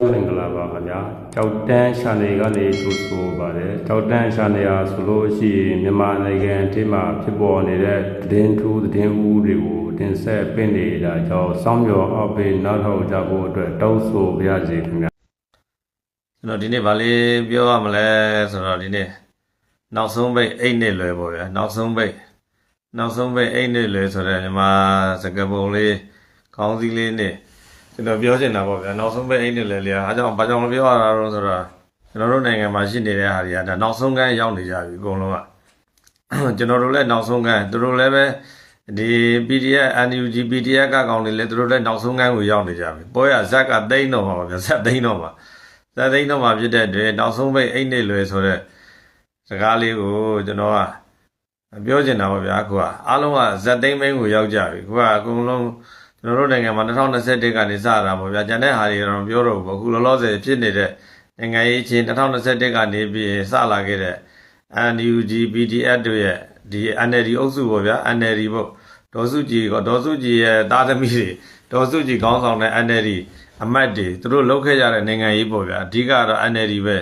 မင်္ဂလာပါခင်ဗျာကြောက်တန်းရှာနေကနေထိုးဆိုပါတယ်ကြောက်တန်းရှာနေရဆိုလို့ရှိရင်မြန်မာနိုင်ငံအထိမှာဖြစ်ပေါ်နေတဲ့သတင်းထူးသတင်းဦးတွေကိုတင်ဆက်ပင့်နေတာကြောင့်စောင်းမြော်အောက်ပေးနောက်ထောက်ကြဖို့အတွက်တောင်းဆိုပါရစေခင်ဗျာကျွန်တော်ဒီနေ့ဗာလေးပြောရမလဲဆိုတော့ဒီနေ့နောက်ဆုံးပိတ်အိတ်နဲ့လွယ်ပေါ့ဗျာနောက်ဆုံးပိတ်နောက်ဆုံးပိတ်အိတ်နဲ့လွယ်ဆိုတော့ညီမစကပုံလေးခေါင်းစည်းလေးနဲ့ ကျွန်တော်ပြောချင်တာပေါ့ဗျာနောက်ဆုံးပိတ်အိတ်နဲ့လွယ်လေအားကြောင့်ဘာကြောင့်မပြောရတာတော့ဆိုတော့ကျွန်တော်တို့နိုင်ငံမှာရှိနေတဲ့ဟာတွေကဒါနောက်ဆုံးကန်းရောက်နေကြပြီအကုန်လုံးကကျွန်တော်တို့လည်းနောက်ဆုံးကန်းသူတို့လည်းပဲဒီ PDF NUG PDF ကကောင်တွေလည်းသူတို့လည်းနောက်ဆုံးကန်းကိုရောက်နေကြပြီပွဲရဇက်ကသိန်းတော့မှာပါဗျာဇက်သိန်းတော့မှာဇက်သိန်းတော့မှဖြစ်တဲ့အတွက်နောက်ဆုံးပိတ်အိတ်နေလွယ်ဆိုတဲ့စကားလေးကိုကျွန်တော်ကပြောချင်တာပါဗျာခုကအားလုံးကဇက်သိန်းမိန်းကိုရောက်ကြပြီခုကအကုန်လုံး ကျွန်တော်တို့နိုင်ငံမှာ2021ကနေစတာပေါ့ဗျာကျန်တဲ့ဟာတွေတော့မပြောတော့ဘူးအခုလောလောဆယ်ဖြစ်နေတဲ့နိုင်ငံရေးချင်း2021ကနေပြီးစလာခဲ့တဲ့ NUG PDF တို့ရဲ့ဒီ NLD အုပ်စုပေါ့ဗျာ NLD ပေါ့ဒေါ်စုကြည်ကဒေါ်စုကြည်ရဲ့သားသမီးတွေဒေါ်စုကြည်ခေါင်းဆောင်တဲ့ NLD အမတ်တွေသူတို့လောက်ခဲ့ကြတဲ့နိုင်ငံရေးပေါ့ဗျာအဓိကတော့ NLD ပဲ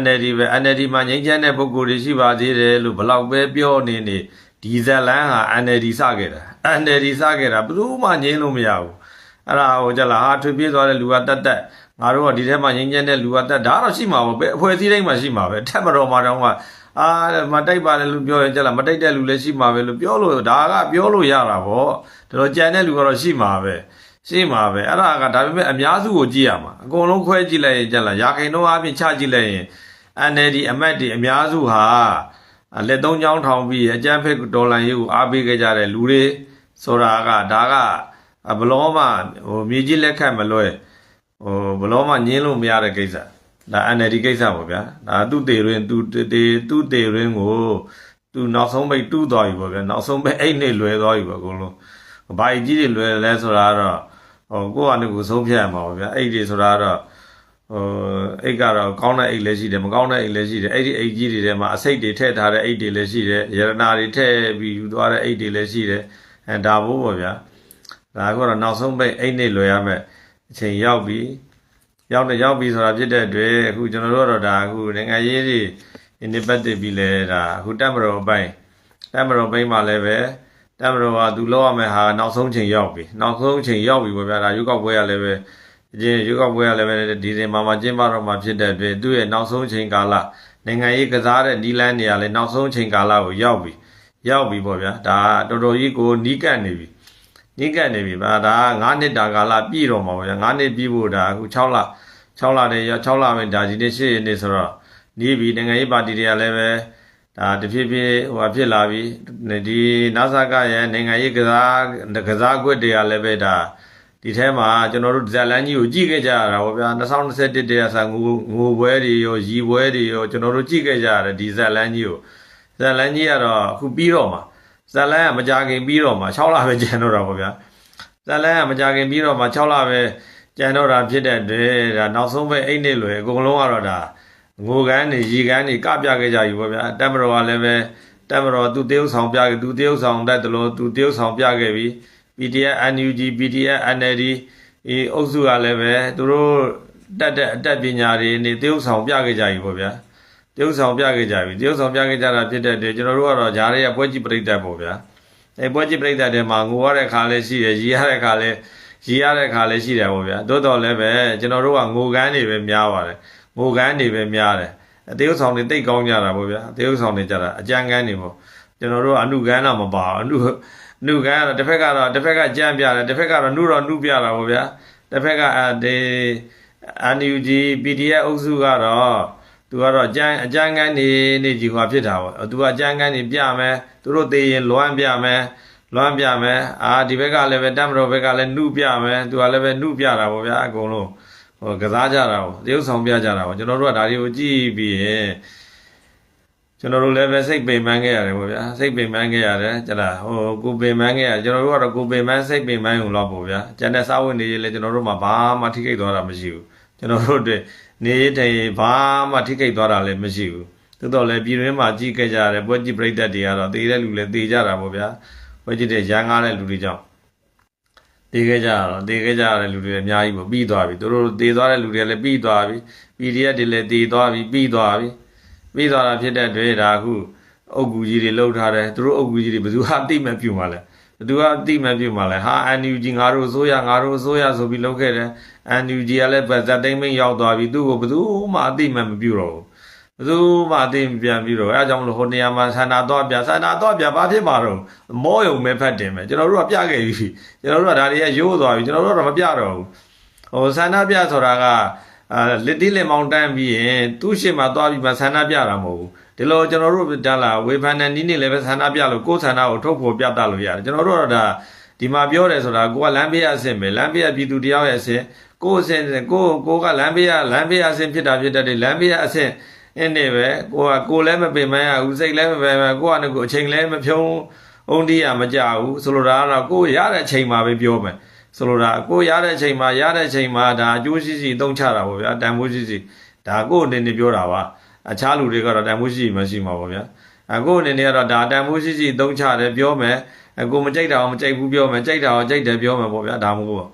NLD ပဲ NLD မှာငြိမ်းချမ်းတဲ့ပုံကိုယ်တွေရှိပါသေးတယ်လို့ဘလောက်ပဲပြောနေနေဒီဇက်လန်းဟာ NLD စခဲ့တာ NLD စခဲ့တာဘယ်သူမှငြင်းလို့မရဘူးအဲ့ဒါဟိုကြလားဟာထွေပြေးသွားတဲ့လူကတက်တက်ငါတို့ကဒီထဲမှာငြိမ်းချမ်းတဲ့လူကတက်ဒါတော့ရှိမှာပေါ့ပဲအဖွဲ့အစည်းတိုင်းမှာရှိမှာပဲထက်မတော်မှာတော့ကအာမတိုက်ပါလေလူပြောရင်ကြလားမတိုက်တဲ့လူလည်းရှိမှာပဲလို့ပြောလို့ဒါကပြောလို့ရတာပေါ့ဒါတော့ကြံတဲ့လူကတော့ရှိမှာပဲရှင်းပါပဲအဲ့ဒါကဒါပေမဲ့အများစုကိုကြည့်ရမှာအကုန်လုံးခွဲကြည့်လိုက်ရင်ကြက်လာရာခိုင်နှုန်းအပြင်ချကြည့်လိုက်ရင် NLD အမတ်တွေအများစုဟာလက်သုံးချောင်းထောင်ပြီးအကြမ်းဖက်ဒေါ်လာရေးကိုအားပေးခဲ့ကြတဲ့လူတွေ ဆိုတာကဒါကဘလောမှဟိုမြေကြီးလက်ခတ်မလွဲဟိုဘလောမှညင်းလို့မရတဲ့ကိစ္စဒါ NLD ကိစ္စပေါ့ဗျာဒါသူ့တေရင်းသူ့တေသူ့တေရင်းကိုသူနောက်ဆုံးပိတ်တူးသွားပြီပေါ့ဗျာနောက်ဆုံးပိတ်အိတ်နဲ့လွယ်သွားပြီပေါ့အကုန်လုံးဘာကြီးတွေလွယ်လဲဆိုတာကတော့ဟိုကိုယ့်အနေကိုဆုံးဖြတ်ရမှာပါဗျာအဲ့ဒီဆိုတာကတော့ဟိုအိတ်ကတော့ကောင်းတဲ့အိတ်လည်းရှိတယ်မကောင်းတဲ့အိတ်လည်းရှိတယ်အဲ့ဒီအိတ်ကြီးတွေထဲမှာအစိတ်တွေထည့်ထားတဲ့အိတ်တွေလည်းရှိတယ်ရတနာတွေထည့်ပြီးယူသွားတဲ့အိတ်တွေလည်းရှိတယ် အဲဒါဘို့ပေါ့ဗျာဒါကတော့နောက်ဆုံးပိတ်အိတ်နေလွယ်ရမယ်အချိန်ရောက်ပြီရောက်တယ်ရောက်ပြီဆိုတာဖြစ်တဲ့အတွက်အခုကျွန်တော်တို့ကတော့ဒါအခုနိုင်ငံရေးတွေဒီပတ်သက်ပြီးလဲဒါအခုတက်မတော်အပိုင်းတက်မတော်ဘိန်းမှာလည်းပဲတမတော်ကသူလောက်ရမယ်ဟာနောက်ဆုံးချိန်ရောက်ပြီနောက်ဆုံးချိန်ရောက်ပြီပေါ့ဗျာဒါရွေးကောက်ပွဲရလည်းပဲအချင်းရွေးကောက်ပွဲရလည်းပဲဒီဇင်ဘာမှာကျင်းပတော့မှာဖြစ်တဲ့အတွက်သူ့ရဲ့နောက်ဆုံးချိန်ကာလနိုင်ငံရေးကစားတဲ့နီလန်းနေရာလည်းနောက်ဆုံးချိန်ကာလကိုရောက်ပြီ ရောက်ပြီပေါ့ဗျာဒါတော်တော်ကြီးကိုနီးကပ်နေပြီနီးကပ်နေပြီဗျာဒါ9နှစ်တာကာလပြည့်တော့မှာပေါ့ဗျာ9နှစ်ပြည့်ဖို့ဒါအခု6လ6လတည်းရ6လပဲဒါဒီနေ့8ရက်နေ့ဆိုတော့နီးပြီနိုင်ငံရေးပါတီတွေကလည်းပဲဒါတဖြည်းဖြည်းဟိုဖြစ်လာပြီဒီနာဆာကရဲ့နိုင်ငံရေးကစားကစားကွက်တွေကလည်းပဲဒါဒီထဲမှာကျွန်တော်တို့ဇက်လန်းကြီးကိုကြည့်ခဲ့ကြရတာဗောဗျာ2021တည်းကဆန်ငိုငိုပွဲတွေရောရီပွဲတွေရောကျွန်တော်တို့ကြည့်ခဲ့ကြရတယ်ဒီဇက်လန်းကြီးကို ဇက်လန်းကြီးကတော့အခုပြီးတော့မှာဇက်လန်းကမကြခင်ပြီးတော့မှာ6လပဲကျန်တော့တာဗောဗျာဇက်လန်းကမကြခင်ပြီးတော့မှာ6လပဲကျန်တော့တာဖြစ်တဲ့အတွက်ဒါနောက်ဆုံးပဲအိတ်နေလွယ်အကုန်လုံးကတော့ဒါငိုကန်းနေရီကန်းနေကပြခဲ့ကြပြီပေါ့ဗျာတက်မတော်ကလည်းပဲတက်မတော်သူတရုပ်ဆောင်ပြခဲ့သူတရုပ်ဆောင်တတ်တယ်လို့သူတရုပ်ဆောင်ပြခဲ့ပြီ PDF NUG PDF NLD ဒီအုပ်စုကလည်းပဲသူတို့တက်တဲ့အတက်ပညာတွေနေတရုပ်ဆောင်ပြခဲ့ကြပြီပေါ့ဗျာ တရုပ်ဆောင်ပြခဲ့ကြပြီတရုပ်ဆောင်ပြခဲ့ကြတာဖြစ်တဲ့အတွက်ကျွန်တော်တို့ကတော့ဂျားရဲပွဲကြည့်ပြိတ္တပေါ့ဗျာအဲပွဲကြည့်ပြိတ္တတွေမှာငိုရတဲ့ခါလည်းရှိတယ်ရီရတဲ့ခါလည်းရီရတဲ့ခါလည်းရှိတယ်ပေါ့ဗျာတိုးတော်လည်းပဲကျွန်တော်တို့ကငိုကန်းနေပဲများပါတယ်ငိုကန်းနေပဲများတယ်အသေးဥဆောင်တွေတိတ်ကောင်းကြတာပေါ့ဗျာအသေးဥဆောင်တွေကြတာအကြမ်းကန်းနေပေါ့ကျွန်တော်တို့ကအနုကန်းတော့မပါဘူးအနုအနုကန်းကတော့တစ်ဖက်ကတော့တစ်ဖက်ကကြမ်းပြတယ်တစ်ဖက်ကတော့နှုတော့နှုပြတာပေါ့ဗျာတစ်ဖက်ကအဲဒီ NUG PDF အုပ်စုကတော့ သူကတော့အကြမ်းအကြမ်းကန်းနေနေကြီးဟွာဖြစ်တာပေါ့သူကအကြမ်းကန်းနေပြမယ်သူတို့သေးရင်လွမ်းပြမယ်လွမ်းပြမယ်အာဒီဘက်ကလည်းပဲတမတော်ဘက်ကလည်းနှုပြမယ်သူကလည်းပဲနှုပြတာပေါ့ဗျာအကုန်လုံးဟိုကစားကြတာပေါ့တရုပ်ဆောင်ပြကြတာပေါ့ကျွန်တော်တို့ကဒါတွေကိုကြည့်ပြီးရင်ကျွန်တော်တို့လည်းပဲစိတ်ပင်ပန်းခဲ့ရတယ်ပေါ့ဗျာစိတ်ပင်ပန်းခဲ့ရတယ်ကျလားဟိုကိုပင်ပန်းခဲ့ရကျွန်တော်တို့ကတော့ကိုပင်ပန်းစိတ်ပင်ပန်းုံတော့ပေါ့ဗျာကျန်တဲ့စာဝင်နေရေးလည်းကျွန်တော်တို့မှဘာမှထိခိုက်သွားတာမရှိဘူးကျွန်တော်တို့တွေ နေရေးတိုင်ရေးဘာမှထိခိုက်သွားတာလည်းမရှိဘူးသို့တော်လည်းပြည်တွင်းမှာကြည့်ခဲ့ကြရတယ်ပွဲကြည့်ပြိတ္တတွေကတော့တေးတဲ့လူလည်းတေးကြတာပေါ့ဗျာပွဲကြည့်တဲ့ရန်ကားတဲ့လူတွေကြောင့်တည်ခဲ့ကြတော့တည်ခဲ့ကြတဲ့လူတွေအများကြီးပေါ့ပြီးသွားပြီသူတို့တည်သွားတဲ့လူတွေလည်းပြီးသွားပြီ PDF တွေလည်းတည်သွားပြီပြီးသွားပြီပြီးသွားတာဖြစ်တဲ့အတွက်ဒါအခုအုပ်ကူကြီးတွေလှုပ်ထားတယ်သူတို့အုပ်ကူကြီးတွေဘယ်သူဟာအတိမပြုတ်မှလဲဘယ် သူဟာအတိမပြုတ်မှလဲဟာ NUG ငါတို့အစိုးရငါတို့အစိုးရဆိုပြီးလှုပ်ခဲ့တယ် NUG ကလည်းဗဇတ်သိမ့်မင်းရောက်သွားပြီသူ့ကိုဘယ်သူမှအတိမမပြုတ်တော့ဘူးဘယ်သူမှအသိမပြန်ပြီးတော့အဲအကြောင်းမလို့ဟိုနေရာမှာဆန္ဒတော့ပြဆန္ဒတော့ပြဘာဖြစ်မှာတော့မောယုံမဲဖတ်တယ်မယ်ကျွန်တော်တို့ကပြခဲ့ပြီကျွန်တော်တို့ကဒါတွေကရိုးသွားပြီကျွန်တော်တို့ကတော့မပြတော့ဘူးဟိုဆန္ဒပြဆိုတာကအာလက်တိလက်မောင်းတန်းပြီးရင်သူ့ရှေ့မှာသွားပြီးမှဆန္ဒပြတာမဟုတ်ဘူး ဒီလိုကျွန်တော်တို့တန်းလာဝေဖန်တဲ့နီးနေလည်းပဲဆန္ဒပြလို့ကိုယ်ဆန္ဒကိုထုတ်ဖို့ပြတလို့ရတယ်ကျွန်တော်တို့ကတော့ဒါဒီမှာပြောတယ်ဆိုတာကိုကလမ်းဘေးအဆင့်ပဲလမ်းဘေးပြည်သူတယောက်ရဲ့အဆင့်ကိုယ်အဆင့်ကိုကိုကလမ်းဘေးလမ်းဘေးအဆင့်ဖြစ်တာဖြစ်တဲ့လမ်းဘေးအဆင့်အင်းနေပဲကိုကကိုလည်းမပင်မရဘူးစိတ်လည်းမပင်မကိုကလည်းကိုအချိန်လည်းမဖြုံးအောင်တီးရမကြဘူးဆိုလိုတာကတော့ကိုရတဲ့အချိန်မှာပဲပြောမယ်ဆိုလိုတာကိုရတဲ့အချိန်မှာရတဲ့အချိန်မှာဒါအကျိုးရှိရှိသုံးချတာပေါ့ဗျာတန်ဖိုးရှိရှိဒါကိုအနေနဲ့ပြောတာပါ အခြားလူတွေကတော့တန်ဖိုးရှိရှိမရှိမှာပေါ့ဗျာအခုအနေနဲ့ကတော့ဒါတန်ဖိုးရှိရှိသုံးချတယ်ပြောမယ်အကိုမကြိုက်တာအောင်မကြိုက်ဘူးပြောမယ်ကြိုက်တာအောင်ကြိုက်တယ်ပြောမယ်ပေါ့ဗျာဒါမှမဟုတ်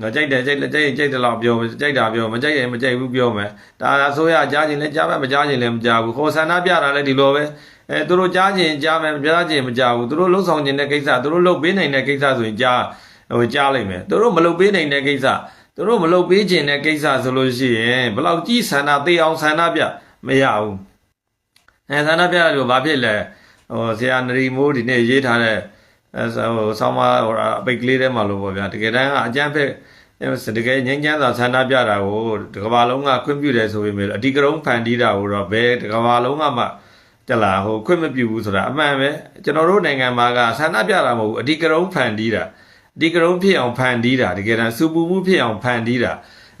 ငါကြိုက်တယ်ကြိုက်တယ်ကြိုက်ကြိုက်တယ်လို့ပြောကြိုက်တာပြောမကြိုက်ရင်မကြိုက်ဘူးပြောမယ်ဒါအစိုးရကြားခြင်းလည်းကြားမယ်မကြားခြင်းလည်းမကြားဘူးခေါ်ဆန္ဒပြတာလည်းဒီလိုပဲအဲသူတို့ကြားခြင်းကြားမယ်မကြားခြင်းမကြားဘူးသူတို့လှုပ်ဆောင်ခြင်းတဲ့ကိစ္စသူတို့လှုပ်ပေးနိုင်တဲ့ကိစ္စဆိုရင်ကြားဟိုကြားလိုက်မယ်သူတို့မလှုပ်ပေးနိုင်တဲ့ကိစ္စသူတို့မလှုပ်ပေးခြင်းတဲ့ကိစ္စဆိုလို့ရှိရင်ဘယ်လောက်ကြီးဆန္ဒသေးအောင်ဆန္ဒပြ မရဘူးအဲဆန္ဒပြလို့ဘာဖြစ်လဲဟိုဆရာနရီမိုးဒီနေ့ရေးထားတဲ့အဲဟိုဆောင်းမဟိုအပိတ်ကလေးထဲမှာလို့ပေါ့ဗျာတကယ်တမ်းကအကျန်းဖက်တကယ်ငြိမ်းချမ်းသာဆန္ဒပြတာကိုတစ်ကမ္ဘာလုံးကခွင့်ပြုတယ်ဆိုပေမဲ့အဒီကရုံးဖန်တီးတာကိုတော့ဘယ်တစ်ကမ္ဘာလုံးကမှတက်လာဟိုခွင့်မပြုဘူးဆိုတာအမှန်ပဲကျွန်တော်တို့နိုင်ငံမှာကဆန္ဒပြတာမဟုတ်ဘူးအဒီကရုံးဖန်တီးတာအဒီကရုံးဖြစ်အောင်ဖန်တီးတာတကယ်တမ်းစူပူမှုဖြစ်အောင်ဖန်တီးတာ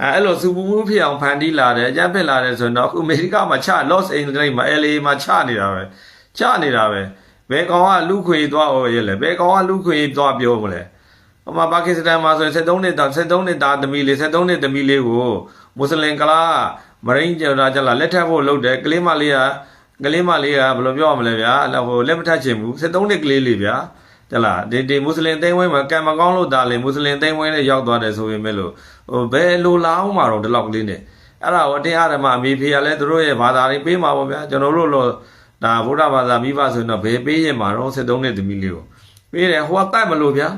အဲအဲ့လိုစူပူမှုဖြစ်အောင်ဖန်တီးလာတယ်အကြမ်းဖက်လာတယ်ဆိုရင်တော့အခုအမေရိကမှာချ Los Angeles မှာ LA မှာချနေတာပဲချနေတာပဲဘယ်ကောင်ကလူခွေသွားအော်ရဲလဲဘယ်ကောင်ကလူခွေသွားပြောမလဲဟိုမှာပါကစ္စတန်မှာဆိုရင်73နှစ်သား73နှစ်သားသမီးလေး73နှစ်သမီးလေးကိုမွတ်စလင်ကလားမရင်းကျော်တာကြလားလက်ထပ်ဖို့လုပ်တယ်ကလေးမလေးကကလေးမလေးကဘယ်လိုပြောရမလဲဗျာအဲ့ဟိုလက်မထပ်ချင်ဘူး73နှစ်ကလေးလေးဗျာကြလားဒီဒီမွတ်စလင်သိန်းဝင်းမှာကံမကောင်းလို့ဒါလေမွတ်စလင်သိန်းဝင်းနဲ့ရောက်သွားတယ်ဆိုပေမဲ့လို့ ဟိုဘယ်လိုလာအောင်မှာတော့ဒီလောက်ကလေးနဲ့အဲ့ဒါကိုတရားဓမ္မအမိဖေရလဲသူတို့ရဲ့ဘာသာတွေပေးမှာပေါ့ဗျာကျွန်တော်တို့လို့ဒါဗုဒ္ဓဘာသာမိဘဆိုရင်တော့ဘယ်ပေးရင်မှာတော့73နှစ်သမီးလေးကိုပေးတယ်ဟိုကတတ်မလို့ဗျာ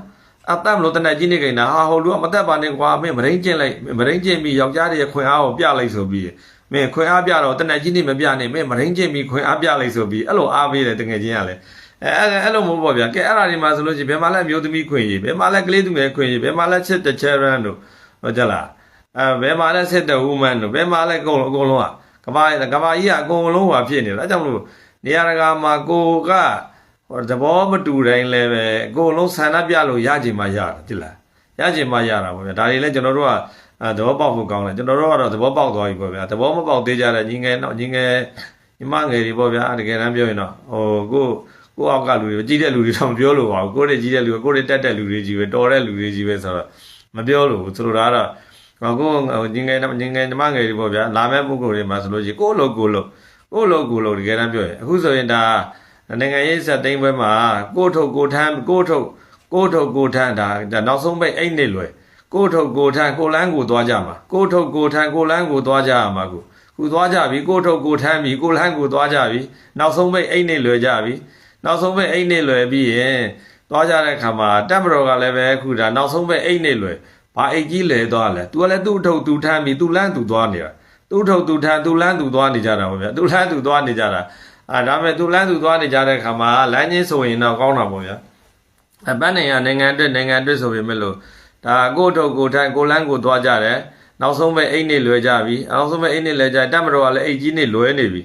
အတတ်မလို့တနက်ကြီးနေကိန်းတာဟာဟိုလူကမတက်ပါနဲ့ကွာမင်းမရင်းကျင့်လိုက်မရင်းကျင့်ပြီးယောက်ျားတွေခွင်အားကိုပြလိုက်ဆိုပြီးမင်းခွင်အားပြတော့တနက်ကြီးနေမပြနဲ့မင်းမရင်းကျင့်ပြီးခွင်အားပြလိုက်ဆိုပြီးအဲ့လိုအားပေးတယ်တကယ်ချင်းကလည်းအဲအဲ့အဲ့လိုမဟုတ်ပါဗျာကဲအဲ့ဒါဒီမှာဆိုလို့ရှိရင်ဘယ်မှာလဲမျိုးသမီးခွင်ကြီးဘယ်မှာလဲကလေးသူငယ်ခွင်ကြီးဘယ်မှာလဲချစ်တဲ့ချဲရန်တို့ ဟုတ်ကြလားအဲဘယ်မှာလဲစစ်တဲ့ဝူမန်တို့ဘယ်မှာလဲအကုန်လုံးအကုန်လုံးကကဘာကဘာကြီးကအကုန်လုံးဟာဖြစ်နေတယ်အဲကြောင့်မလို့နေရာတကာမှာကိုကဟိုသဘောမတူတိုင်းလည်းပဲအကုန်လုံးဆန္ဒပြလို့ရကြင်မှရတာတိလားရကြင်မှရတာပေါ့ဗျာဒါတွေလည်းကျွန်တော်တို့ကအဲသဘောပေါက်ဖို့ကောင်းတယ်ကျွန်တော်တို့ကတော့သဘောပေါက်သွားပြီပေါ့ဗျာသဘောမပေါက်သေးကြတဲ့ညီငယ်တော့ညီငယ်ညီမငယ်တွေပေါ့ဗျာတကယ်တမ်းပြောရင်တော့ဟိုကိုကိုအောက်ကလူတွေကြီးတဲ့လူတွေတော့မပြောလို့ပါဘူးကိုတွေကြီးတဲ့လူကိုတွေတက်တဲ့လူတွေကြီးပဲတော်တဲ့လူတွေကြီးပဲဆိုတော့ မပြောလို့ဆိုလိုတာကတော့ဟိုကိုညီငယ်ညီငယ်ညီမငယ်တွေပေါ့ဗျာလာမဲ့ပုဂ္ဂိုလ်တွေမှာဆိုလို့ရှိရင်ကိုလိုကိုလိုကိုလိုကိုလိုတကယ်တမ်းပြောရင်အခုဆိုရင်ဒါနိုင်ငံရေးစက်သိမ်းပွဲမှာကိုထုတ်ကိုထမ်းကိုထုတ်ကိုထုတ်ကိုထမ်းဒါနောက်ဆုံးပိတ်အိတ်နေလွယ်ကိုထုတ်ကိုထမ်းကိုလန်းကိုသွားကြမှာကိုထုတ်ကိုထမ်းကိုလန်းကိုသွားကြရမှာကိုခုသွားကြပြီကိုထုတ်ကိုထမ်းပြီကိုလန်းကိုသွားကြပြီနောက်ဆုံးပိတ်အိတ်နေလွယ်ကြပြီနောက်ဆုံးပိတ်အိတ်နေလွယ်ပြီးရင် သွားကြတဲ့ခါမှာတပ်မတော်ကလည်းပဲအခုဒါနောက်ဆုံးပဲအိတ်နေလွယ်ဘာအိတ်ကြီးလဲသွားလဲသူကလည်းသူ့အထုပ်သူထမ်းပြီးသူလန်းသူသွားနေတာသူ့အထုပ်သူထမ်းသူလန်းသူသွားနေကြတာပေါ့ဗျာသူလန်းသူသွားနေကြတာအာဒါပေမဲ့သူလန်းသူသွားနေကြတဲ့ခါမှာလမ်းချင်းဆိုရင်တော့ကောင်းတာပေါ့ဗျာအပန်းနေရနိုင်ငံအတွက်နိုင်ငံအတွက်ဆိုပေမဲ့လို့ဒါကို့အထုပ်ကိုထမ်းကိုလန်းကိုသွားကြတယ်နောက်ဆုံးပဲအိတ်နေလွယ်ကြပြီနောက်ဆုံးပဲအိတ်နေလဲကြတက်မတော်ကလည်းအိတ်ကြီးနေလွယ်နေပြီ